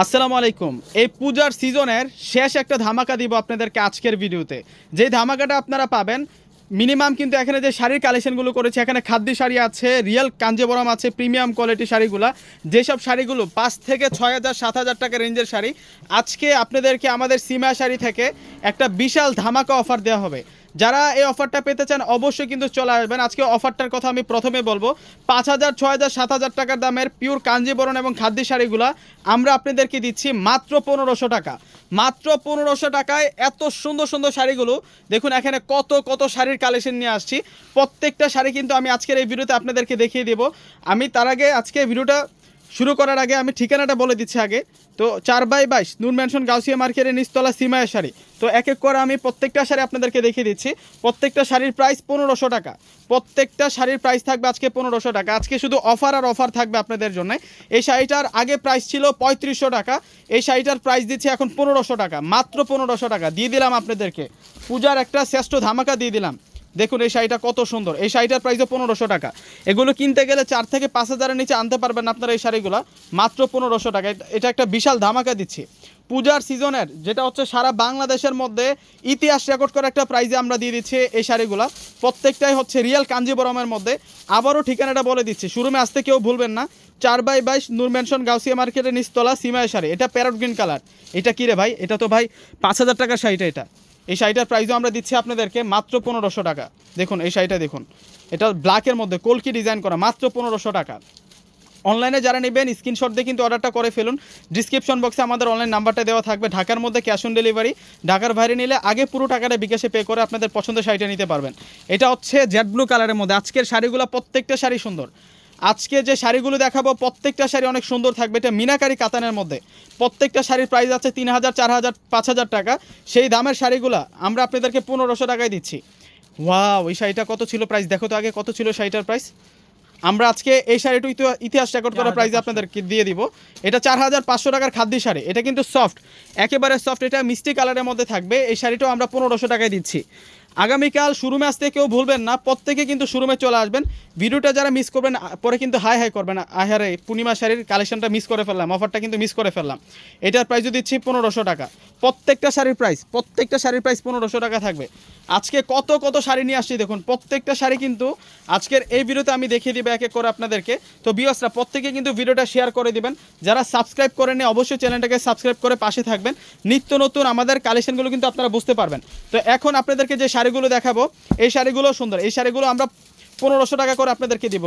আসসালামু আলাইকুম। এই পূজার সিজনের শেষ একটা ধামাকা দিব আপনাদেরকে আজকের ভিডিওতে। যে ধামাকাটা আপনারা পাবেন মিনিমাম কিন্তু এখানে যে শাড়ির কালেকশনগুলো করেছে, এখানে খাদ্য শাড়ি আছে রিয়েল কাঞ্জিবরম আছে প্রিমিয়াম কোয়ালিটি শাড়িগুলো। যেসব শাড়িগুলো পাঁচ থেকে ছয় হাজার, সাত হাজার টাকা রেঞ্জের শাড়ি, আজকে আপনাদেরকে আমাদের সীমা শাড়ি থেকে একটা বিশাল ধামাকা অফার দেওয়া হবে। যারা এই অফারটা পেতে চান অবশ্যই কিন্তু চলে আসবেন। আজকে অফারটার কথা আমি প্রথমে বলব। পাঁচ হাজার, ছয় হাজার, সাত হাজার টাকার দামের পিওর কাঞ্জিবরণ এবং খাদ্য শাড়িগুলো আমরা আপনাদেরকে দিচ্ছি মাত্র পনেরোশো টাকা। মাত্র পনেরোশো টাকায় এত সুন্দর সুন্দর শাড়িগুলো। দেখুন, এখানে কত কত শাড়ির কালেকশন নিয়ে আসছি। প্রত্যেকটা শাড়ি কিন্তু আমি আজকের এই ভিডিওতে আপনাদেরকে দেখিয়ে দেবো। আমি তার আগে আজকে ভিডিওটা শুরু করার আগে আমি ঠিকানাটা বলে দিচ্ছি আগে। তো চার বাই বাইশ, নূর ম্যানশন গাউসিয়া মার্কেটের নিচতলা সিমায়ের শাড়ি। তো এক এক করে আমি প্রত্যেকটা শাড়ি আপনাদেরকে দেখিয়ে দিচ্ছি। প্রত্যেকটা শাড়ির প্রাইস পনেরোশো টাকা। প্রত্যেকটা শাড়ির প্রাইস থাকবে আজকে পনেরোশো টাকা। আজকে শুধু অফার আর অফার থাকবে আপনাদের জন্য। এই শাড়িটার আগে প্রাইস ছিল পঁয়ত্রিশশো টাকা। এই শাড়িটার প্রাইস দিচ্ছি এখন পনেরোশো টাকা। মাত্র পনেরোশো টাকা। দিয়ে দিলাম আপনাদেরকে। পূজার একটা শ্রেষ্ঠ ধামাকা দিয়ে দিলাম। দেখুন এই শাড়িটা কত সুন্দর। এই শাড়িটার প্রাইসও পনেরোশো টাকা। এগুলো কিনতে গেলে চার থেকে পাঁচ হাজারের নিচে আনতে পারবেন আপনারা এই শাড়িগুলো। মাত্র পনেরোশো টাকা। এটা- একটা বিশাল ধামাকা দিচ্ছি। পূজার সিজনের, যেটা হচ্ছে সারা বাংলাদেশের মধ্যে ইতিহাস রেকর্ড করা একটা প্রাইজে আমরা দিয়ে দিচ্ছি এই শাড়িগুলো। প্রত্যেকটাই হচ্ছে রিয়েল কাঞ্জিবরমের মধ্যে। আবারও ঠিকানাটা বলে দিচ্ছি। শুরুমে আসতে কেউ ভুলবেন না। চার বাই বাইশ নূর ম্যানশন গাউসিয়া মার্কেটের নিচতলা সিমায় শাড়ি। এটা প্যারট গ্রিন কালার এটা কী রে ভাই? এটা তো ভাই পাঁচ হাজার টাকার শাড়িটা এটা। এই শাড়িটার প্রাইসও আমরা দিচ্ছি আপনাদেরকে মাত্র পনেরোশো টাকা। দেখুন, এই শাড়িটা দেখুন। এটা ব্ল্যাকের মধ্যে, কলকি ডিজাইন করা, মাত্র পনেরোশো টাকা। অনলাইনে যারা নেবেন স্ক্রিনশট দিয়ে কিন্তু অর্ডারটা করে ফেলুন। ডিসক্রিপশন বক্সে আমাদের অনলাইন নাম্বারটা দেওয়া থাকবে। ঢাকার মধ্যে ক্যাশ অন ডেলিভারি ঢাকার বাইরে নিলে আগে পুরো টাকাটা বিকাশে পে করে আপনাদের পছন্দের শাড়িটা নিতে পারবেন। এটা হচ্ছে জেড ব্লু কালারের মধ্যে। আজকের শাড়িগুলো প্রত্যেকটা শাড়ি সুন্দর। আজকে যে শাড়িগুলো দেখাবো প্রত্যেকটা শাড়ি অনেক সুন্দর থাকবে। এটা মিনাকারি কাতানের মধ্যে। প্রত্যেকটা শাড়ির প্রাইস আছে তিন হাজার চার হাজার পাঁচ হাজার টাকা। সেই দামের শাড়িগুলো আমরা আপনাদেরকে পনেরোশো টাকায় দিচ্ছি। ওয়াও ওই শাড়িটা কত ছিল প্রাইস দেখো তো আগে কত ছিল শাড়িটার প্রাইস আমরা আজকে এই শাড়িটা ইতিহা- ইতিহাস রেকর্ড করা প্রাইস আপনাদেরকে দিয়ে দিব। এটা চার হাজার পাঁচশো টাকার খাদ্য শাড়ি। এটা কিন্তু সফট একেবারে সফট এটা মিষ্টি কালারের মধ্যে থাকবে। এই শাড়িটাও আমরা পনেরোশো টাকায় দিচ্ছি। আগামীকাল শোরুমে আসতে কেউ ভুলবেন না, প্রত্যেকে কিন্তু শোরুমে চলে আসবেন। ভিডিওটা যারা মিস করবেন পরে কিন্তু হাই হাই করবেন। আহারে পূর্ণিমা শাড়ির কালেকশনটা মিস করে ফেললাম অফারটা কিন্তু মিস করে ফেললাম। এটার প্রাইসও দিচ্ছি পনেরোশো টাকা। প্রত্যেকটা শাড়ির প্রাইস প্রত্যেকটা শাড়ির প্রাইস পনেরোশো টাকা থাকবে। আজকে কত কত শাড়ি নিয়ে আসছি দেখুন, প্রত্যেকটা শাড়ি কিন্তু আজকের এই ভিডিওতে আমি দেখিয়ে দিব এক এক করে আপনাদেরকে। তো বিয়সরা প্রত্যেকে কিন্তু ভিডিওটা শেয়ার করে দিবেন। যারা সাবস্ক্রাইব করে করেনি অবশ্যই চ্যানেলটাকে সাবস্ক্রাইব করে পাশে থাকবেন। নিত্য নতুন আমাদের কালেকশনগুলো কিন্তু আপনারা বুঝতে পারবেন। তো এখন আপনাদেরকে যে শাড়িগুলো দেখাবো। এই শাড়িগুলো সুন্দর। এই শাড়িগুলো আমরা পনেরোশো টাকা করে আপনাদেরকে দিব।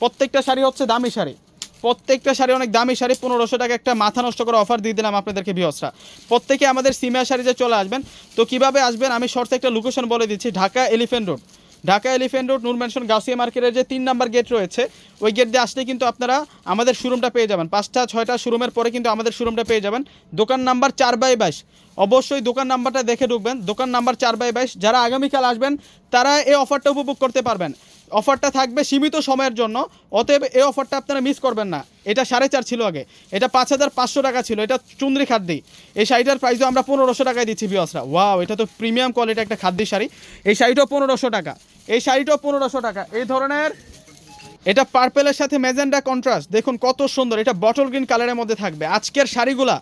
প্রত্যেকটা শাড়ি হচ্ছে দামি শাড়ি। প্রত্যেকটা শাড়ি অনেক দামি শাড়ি। পনেরোশো টাকা একটা মাথা নষ্ট করে অফার দিয়ে দিলাম আপনাদেরকে বিহসরা প্রত্যেকে আমাদের সিমিয়া শাড়ি যে চলে আসবেন, তো কীভাবে আসবেন আমি শর্তে একটা লোকেশন বলে দিচ্ছি, Dhaka Elephant Road Dhaka Elephant Road, Noor mansion Gausia মার্কেটের যে তিন নাম্বার গেট রয়েছে, ওই গেট দিয়ে আসলে কিন্তু আপনারা আমাদের শোরুমটা পেয়ে যাবেন। পাঁচটা, ছয়টা শোরুমের পরে কিন্তু আমাদের শোরুমটা পেয়ে যাবেন। দোকান নাম্বার চার বাই বাইশ। অবশ্যই দোকান নাম্বারটা দেখে ঢুকবেন। দোকান নাম্বার চার বাই বাইশ, যারা আগামীকাল আসবেন, তারা এই অফারটা উপভোগ করতে পারবেন। অফারটা থাকবে সীমিত সময়ের জন্য। অতএব এই অফারটা আপনারা মিস করবেন না। এটা সাড়ে চার ছিল আগে। এটা পাঁচ হাজার পাঁচশো টাকা ছিল। এটা চুন্দ্রি খাদ্যি। এই শাড়িটার প্রাইসও আমরা পনেরোশো টাকায় দিচ্ছি বিয়সরা ওয়াও এটা তো প্রিমিয়াম কোয়ালিটি একটা খাদ্য শাড়ি। এই শাড়িটাও পনেরোশো টাকা। এই শাড়িটাও পনেরোশো টাকা। এই ধরনের এটা পার্পেলের সাথে ম্যাজেন্ডা কন্ট্রাস্ট দেখুন কত সুন্দর। এটা বটল গ্রিন কালারের মধ্যে থাকবে। আজকের শাড়িগুলা।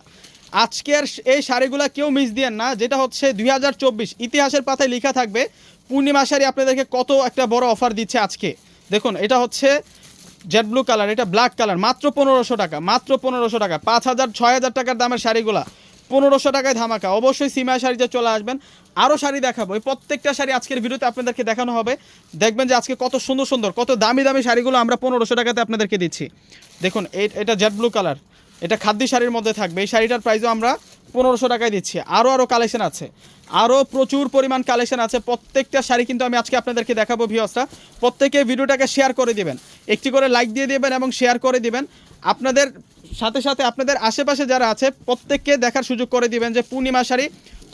আজকের এই শাড়িগুলা কেউ মিস দিয়েন না। যেটা হচ্ছে দুই হাজার চব্বিশ। ইতিহাসের পাতায় লেখা থাকবে পূর্ণিমা শাড়ি আপনাদেরকে কত একটা বড় অফার দিচ্ছে আজকে। দেখুন, এটা হচ্ছে জেড ব্লু কালার এটা ব্ল্যাক কালার মাত্র পনেরোশো টাকা, মাত্র পনেরোশো টাকা, পাঁচ হাজার, ছয় হাজার টাকার দামের শাড়িগুলা, পনেরোশো টাকায় ধামাকা। অবশ্যই সিমা শাড়িতে চলে আসবেন। আরও শাড়ি দেখাবো। এই প্রত্যেকটা শাড়ি আজকের ভিডিওতে আপনাদেরকে দেখানো হবে। দেখবেন যে আজকে কত সুন্দর সুন্দর, কত দামি দামি শাড়িগুলো আমরা পনেরোশো টাকাতে আপনাদেরকে দিচ্ছি। দেখুন এটা জেড ব্লু কালার এটা খাদ্য শাড়ির মধ্যে থাকবে। এই শাড়িটার প্রাইসও আমরা পনেরোশো টাকায় দিচ্ছি। আরও আরও কালেকশন আছে। আরও প্রচুর পরিমাণ কালেকশন আছে। প্রত্যেকটা শাড়ি কিন্তু আমি আজকে আপনাদেরকে দেখাবো ভিওসটা প্রত্যেকে ভিডিওটাকে শেয়ার করে দিবেন। একটি করে লাইক দিয়ে দিবেন এবং শেয়ার করে দিবেন। আপনাদের সাথে সাথে আপনাদের আশেপাশে যারা আছে, প্রত্যেককে দেখার সুযোগ করে দিবেন যে পূর্ণিমা শাড়ি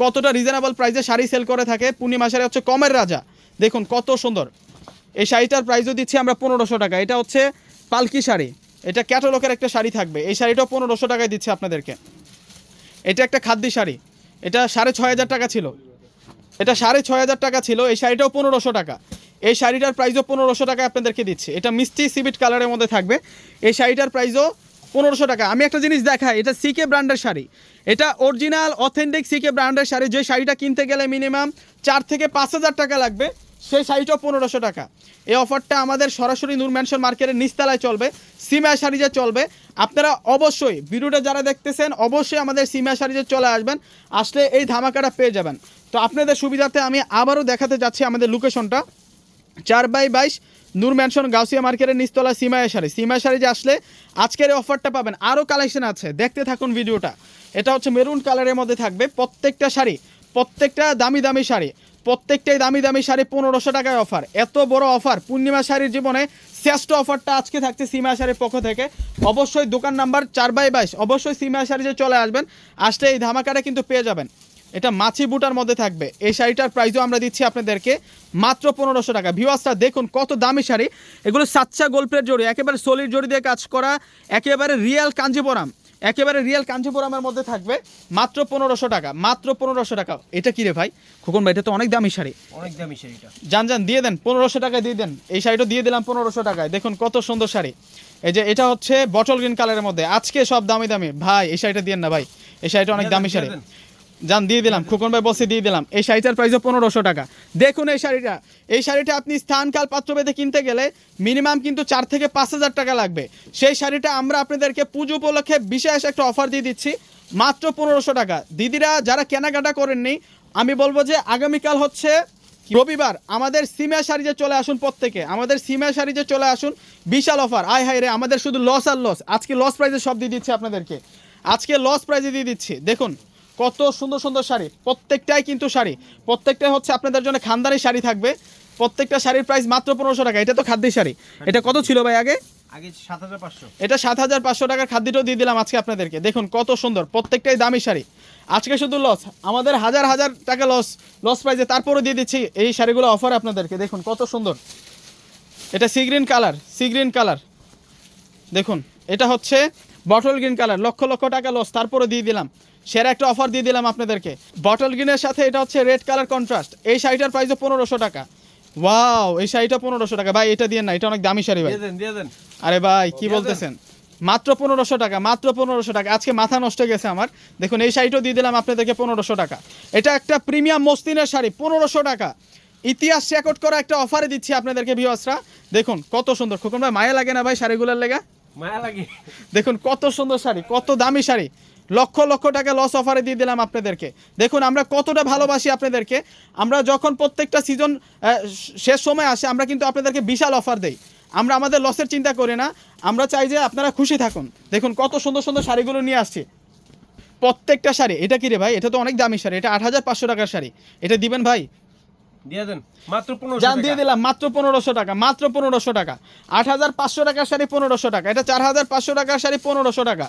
কতটা রিজনেবল প্রাইসে শাড়ি সেল করে থাকে। পূর্ণিমা শাড়ি হচ্ছে কমের রাজা। দেখুন কত সুন্দর। এই শাড়িটার প্রাইসও দিচ্ছি আমরা পনেরোশো টাকা। এটা হচ্ছে পালকি শাড়ি। এটা ক্যাটালগের একটা শাড়ি থাকবে। এই শাড়িটাও পনেরোশো টাকায় দিচ্ছে আপনাদেরকে। এটা একটা খাদ্য শাড়ি। এটা সাড়ে ছয় হাজার টাকা ছিল। এটা সাড়ে ছয় হাজার টাকা ছিল। এই শাড়িটাও পনেরোশো টাকা। এই শাড়িটার প্রাইসও পনেরোশো টাকা আপনাদেরকে দিচ্ছি। এটা মিষ্টি সিবিট কালারের মধ্যে থাকবে। এই শাড়িটার প্রাইসও পনেরোশো টাকা। আমি একটা জিনিস দেখাই, এটা সিকে ব্র্যান্ডের শাড়ি। এটা অরিজিনাল অথেন্টিক সিকে ব্র্যান্ডের শাড়ি। যে শাড়িটা কিনতে গেলে মিনিমাম চার থেকে পাঁচ হাজার টাকা লাগবে। সেই শাড়িটাও পনেরোশো টাকা। এই অফারটা আমাদের সরাসরি নূর ম্যানশন মার্কেটের নিচতলায় চলবে, সিমা শাড়িজে চলবে, আপনারা অবশ্যই ভিডিওটা যারা দেখতেছেন, অবশ্যই আমাদের সিমা শাড়িজে চলে আসবেন, আসলে এই ধামাকাটা পেয়ে যাবেন। তো আপনাদের সুবিধাতে আমি আবারও দেখাতে যাচ্ছি আমাদের লোকেশনটা। চার বাই বাইশ নূর ম্যানশন গাউসিয়া মার্কেটের নিচতলা সিমায়া শাড়ি। সিমায়া শাড়ি যে আসলে আজকের এই অফারটা পাবেন, আরও কালেকশন আছে, দেখতে থাকুন ভিডিওটা। এটা হচ্ছে মেরুন কালারের মধ্যে থাকবে প্রত্যেকটা শাড়ি, প্রত্যেকটা দামি দামি শাড়ি। প্রত্যেকটাই দামি দামি শাড়ি পনেরোশো টাকায় অফার এত বড় অফার পূর্ণিমা শাড়ির জীবনে শ্রেষ্ঠ অফারটা আজকে থাকছে সিমা শাড়ির পক্ষ থেকে। অবশ্যই দোকান নাম্বার চার বাই বাইশ। অবশ্যই সিমা শাড়ি যে চলে আসবেন, আসলে এই ধামাকাটা কিন্তু পেয়ে যাবেন। এটা মাছি বুটার মধ্যে থাকবে। এই শাড়িটার প্রাইসও আমরা দিচ্ছি আপনাদেরকে মাত্র পনেরোশো টাকা। ভিউয়ার্সটা দেখুন কত দামি শাড়ি। এগুলো সাচ্চা গোল্পের জড়ি, একেবারে সলিড জড়ি দিয়ে কাজ করা, একেবারে রিয়েল কাঞ্জিপুরাম একেবারে রিয়েল কাঞ্জিপুরামের মধ্যে থাকবে। মাত্র পনেরোশো টাকা মাত্র পনেরোশো টাকা। এটা কি রে ভাই? খোকন ভাই এটা তো অনেক দামি শাড়ি। অনেক দামি শাড়িটা যান যান দিয়ে দেন পনেরোশো টাকায় দিয়ে দেন। এই শাড়িটা দিয়ে দিলাম পনেরোশো টাকায়। দেখুন কত সুন্দর শাড়ি। এই যে এটা হচ্ছে বটল গ্রিন কালারের মধ্যে। আজকে সব দামি দামি। ভাই এই শাড়িটা দিয়ে না ভাই। এই শাড়িটা অনেক দামি শাড়ি। যান, দিয়ে দিলাম। খোকন ভাই বসে দিয়ে দিলাম। এই শাড়িটার প্রাইসও পনেরোশো টাকা। দেখুন এই শাড়িটা। এই শাড়িটা আপনি স্থানকাল পাত্রভেদে কিনতে গেলে মিনিমাম কিন্তু চার থেকে পাঁচ হাজার টাকা লাগবে। সেই শাড়িটা আমরা আপনাদেরকে পুজো উপলক্ষে বিশেষ একটা অফার দিয়ে দিচ্ছি, মাত্র পনেরোশো টাকা। দিদিরা, যারা কেনাকাটা করেননি, আমি বলব যে আগামীকাল হচ্ছে রবিবার, আমাদের সিমা শাড়িতে চলে আসুন প্রত্যেকে। আমাদের সিমা শাড়িতে চলে আসুন, বিশাল অফার আয় হায় রে, আমাদের শুধু লস আর লস আজকে লস প্রাইজে সব দিয়ে দিচ্ছি আপনাদেরকে। আজকে লস প্রাইজে দিয়ে দিচ্ছি। দেখুন কত সুন্দর সুন্দর শাড়ি প্রত্যেকটাই কিন্তু শাড়ি। প্রত্যেকটাই হচ্ছে আপনাদের জন্য খানদানি শাড়ি থাকবে। প্রত্যেকটা শাড়ির প্রাইস মাত্র পনেরোশো টাকা। এটা তো খাদ্যি শাড়ি। এটা কত ছিল ভাই আগে? আগে সাত হাজার পাঁচশো। এটা সাত হাজার পাঁচশো টাকার খাদ্যটাও দিয়ে দিলাম আজকে আপনাদেরকে। দেখুন কত সুন্দর প্রত্যেকটাই দামি শাড়ি। আজকে শুধু লস আমাদের হাজার হাজার টাকা লস লস প্রাইজে তারপরে দিয়ে দিচ্ছি এই শাড়িগুলো অফার আপনাদেরকে। দেখুন কত সুন্দর। এটা sea green colour sea green colour দেখুন এটা হচ্ছে bottle green colour lakh lakh টাকা লস তারপরে দিয়ে দিলাম। সেরা একটা অফার দিয়ে দিলাম আপনাদেরকে। বটল গ্রিনের সাথে এটা হচ্ছে রেড কালার কন্ট্রাস্ট এই শাড়িটার প্রাইসও পনেরোশো টাকা। ওয়াও এই শাড়িটা পনেরোশো টাকা। ভাই এটা দিয়ে না এটা অনেক দামি শাড়ি ভাই। আরে ভাই কি বলতেছেন? মাত্র পনেরোশো টাকা মাত্র পনেরোশো টাকা। আজকে মাথা নষ্ট হয়ে গেছে আমার। দেখুন এই শাড়িটাও দিয়ে দিলাম আপনাদেরকে পনেরোশো টাকা। এটা একটা প্রিমিয়াম মসলিনের শাড়ি পনেরোশো টাকা। ইতিহাস রেকর্ড করা একটা অফারে দিচ্ছি আপনাদেরকে ভিওয়াসরা দেখুন কত সুন্দর। খোকন ভাই মায়া লাগে না ভাই শাড়িগুলোর লেগা? মায়া লাগে। দেখুন কত সুন্দর শাড়ি কত দামি শাড়ি। লক্ষ লক্ষ টাকা লস অফারে দিয়ে দিলাম আপনাদেরকে। দেখুন আমরা কতটা ভালোবাসি আপনাদেরকে। আমরা যখন প্রত্যেকটা সিজন শেষ সময় আসে আমরা কিন্তু আপনাদেরকে বিশাল অফার দেই। আমরা আমাদের লসের চিন্তা করি না। আমরা চাই যে আপনারা খুশি থাকুন। দেখুন কত সুন্দর সুন্দর শাড়িগুলো নিয়ে আসছি। প্রত্যেকটা শাড়ি এটা কি রে ভাই? এটা তো অনেক দামি শাড়ি। এটা আট হাজার পাঁচশো টাকার শাড়ি। এটা দিবেন ভাই? দিয়ে দেন। মাত্র পনেরো জান দিয়ে দিলাম। মাত্র পনেরোশো টাকা মাত্র পনেরোশো টাকা। আট হাজার পাঁচশো টাকার শাড়ি পনেরোশো টাকা। এটা চার হাজার পাঁচশো টাকার শাড়ি পনেরোশো টাকা।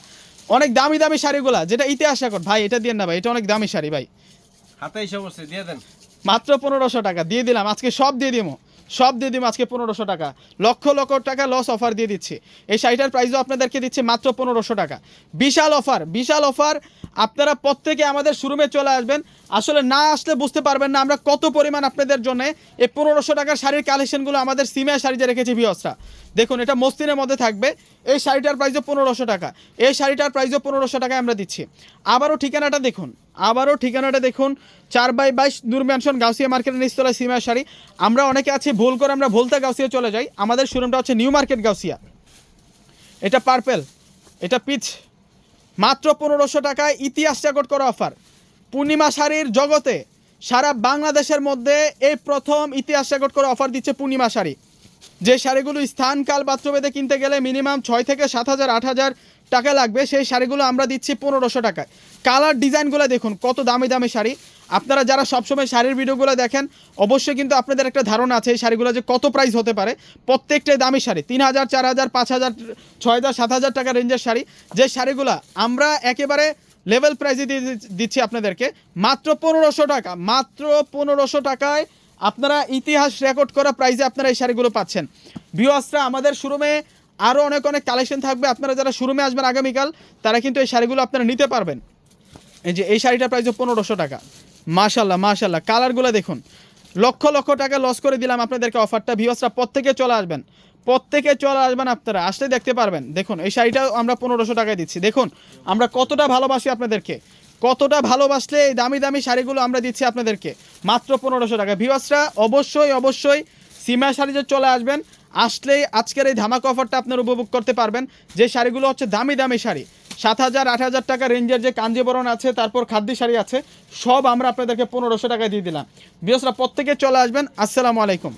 অনেক দামি দামি শাড়িগুলা যেটা ইতিহাস এখন ভাই এটা দিয়ে না ভাই এটা অনেক দামি শাড়ি ভাই। হাতে এসে বসে দিয়ে দেন। মাত্র পনেরোশো টাকা দিয়ে দিলাম। আজকে সব দিয়ে দিব সব দিয়ে দিব আজকে পনেরোশো টাকা। লক্ষ লক্ষ টাকা লস অফার দিয়ে দিচ্ছে। এই শাড়িটার প্রাইসও আপনাদেরকে দিচ্ছে মাত্র পনেরোশো টাকা। বিশাল অফার বিশাল অফার আপনারা প্রত্যেকে আমাদের শোরুমে চলে আসবেন। আসলে না আসলে বুঝতে পারবেন না আমরা কত পরিমাণ আপনাদের জন্য এই পনেরোশো টাকার শাড়ির কালেকশনগুলো আমাদের সিমিয়া শাড়িতে রেখেছি ভিওসরা দেখুন, এটা মস্তিনের মধ্যে থাকবে। এই শাড়িটার প্রাইসও পনেরোশো টাকা। এই শাড়িটার প্রাইসও পনেরোশো টাকায় আমরা দিচ্ছি। আবারও ঠিকানাটা দেখুন। আবারও ঠিকানাটা দেখুন। চার বাই বাইশ নূর ম্যানশন গাউসিয়া মার্কেটের নিচতলায় সিমিয়া শাড়ি। আমরা অনেকে আছি, ভুল করে আমরা ভুলতা গাউসিয়া চলে যাই। আমাদের শোরুমটা হচ্ছে নিউ মার্কেট গাউসিয়া। এটা পার্পেল। এটা পিচ। মাত্র পনেরোশো টাকায় ইতিহাস রেকর্ড করা অফার। পূর্ণিমা শাড়ির জগতে সারা বাংলাদেশের মধ্যে এই প্রথম ইতিহাস রেকর্ড করে অফার দিচ্ছে পূর্ণিমা শাড়ি। যে শাড়িগুলো স্থান, কাল পাত্রভেদে কিনতে গেলে মিনিমাম ছয় থেকে সাত হাজার, আট হাজার টাকা লাগবে, সেই শাড়িগুলো আমরা দিচ্ছি পনেরোশো টাকায়। কালার ডিজাইনগুলো দেখুন, কত দামি দামি শাড়ি। আপনারা যারা সবসময় শাড়ির ভিডিওগুলো দেখেন, অবশ্যই কিন্তু আপনাদের একটা ধারণা আছে এই শাড়িগুলো যে কত প্রাইস হতে পারে। প্রত্যেকটাই দামি শাড়ি, তিন হাজার, চার হাজার, পাঁচ হাজার, ছয় হাজার, সাত হাজার টাকা রেঞ্জের শাড়ি। যে শাড়িগুলো আমরা একেবারে লেভেল প্রাইসে দিয়ে দিচ্ছি আপনাদেরকে। মাত্র পনেরোশো টাকা, মাত্র পনেরোশো টাকায় আপনারা ইতিহাস রেকর্ড করা প্রাইজে আপনারা এই শাড়িগুলো পাচ্ছেন। ভিওয়াসরা আমাদের শোরুমে আরও অনেক অনেক কালেকশন থাকবে। আপনারা যারা শোরুমে আসবেন আগামীকাল, তারা কিন্তু এই শাড়িগুলো আপনারা নিতে পারবেন। এই যে, এই শাড়িটার প্রাইস পনেরোশো টাকা। মাশাল্লাহ মাশাল্লাহ কালারগুলো দেখুন। লক্ষ লক্ষ টাকা লস করে দিলাম আপনাদেরকে অফারটা ভিওসরা প্রত্যেকে চলে আসবেন। প্রত্যেকে চলে আসবেন আপনারা আসলে দেখতে পারবেন। দেখুন, এই শাড়িটাও আমরা পনেরোশো টাকায় দিচ্ছি। দেখুন, আমরা কতটা ভালোবাসি আপনাদেরকে। কতটা ভালোবাসলে এই দামি দামি শাড়িগুলো আমরা দিচ্ছি আপনাদেরকে। মাত্র পনেরোশো টাকা। ভিওয়াসরা অবশ্যই অবশ্যই সিমা শাড়িতে চলে আসবেন, আসলেই আজকের এই ধামাকা অফারটা আপনারা উপভোগ করতে পারবেন। যে শাড়িগুলো হচ্ছে দামি দামি শাড়ি, সাত হাজার, আট হাজার টাকা রেঞ্জের যে কাঞ্জিবরণ আছে, তারপর খাদ্য শাড়ি আছে, সব আমরা আপনাদেরকে পনেরোশো টাকায় দিয়ে দিলাম। বিয়সরা প্রত্যেকে চলে আসবেন। আসসালামু আলাইকুম।